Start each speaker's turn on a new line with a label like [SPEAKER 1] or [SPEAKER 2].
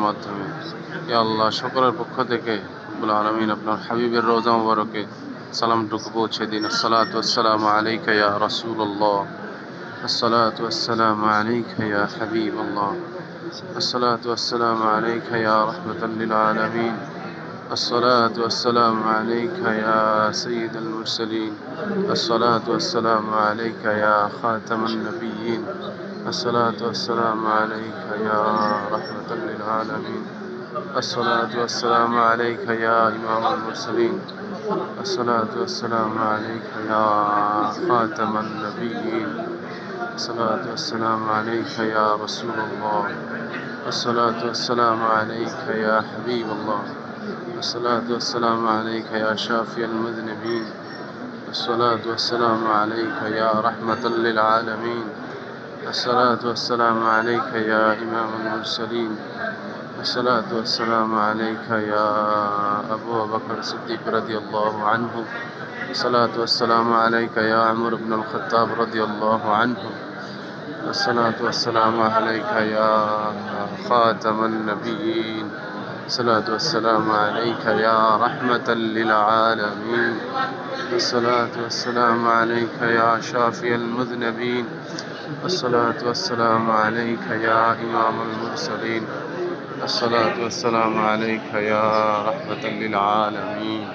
[SPEAKER 1] মাধ্যমে ইয়া আল্লাহ সকলের পক্ষ থেকে রব্বুল আলমিন আপনার হাবিবের রোজা মুবারকে সালামটুকু পৌঁছে দিন আসসালাতু আসসালামু আলাইকা ইয়া রাসূলুল্লাহ الصلاة والسلام عليك يا حبيب الله الصلاة والسلام عليك يا رحمة للعالمين الصلاة والسلام عليك يا سيد المرسلين الصلاة والسلام عليك يا خاتم النبيين الصلاة والسلام عليك يا رحمة للعالمين. الصلاة والسلام عليك يا إمام المرسلين. الصلاة والسلام عليك يا خاتم النبيين. الصلاة والسلام عليك يا رسول الله. الصلاة والسلام عليك يا حبيب الله. الصلاة والسلام عليك يا شافي المذنبين. الصلاة والسلام عليك يا رحمة للعالمين. الصلاة والسلام عليك يا إمام المرسلين. الصلاة والسلام عليك يا أبو بكر الصديق رضي الله عنه. الصلاة والسلام عليك يا عمر بن الخطاب رضي الله عنه. الصلاة والسلام عليك يا خاتم النبيين. الصلاة والسلام عليك يا رحمة للعالمين. الصلاة والسلام عليك يا شافي المذنبين. الصلاة والسلام عليك يا إمام المرسلين. الصلاة والسلام عليك يا رحمة للعالمين.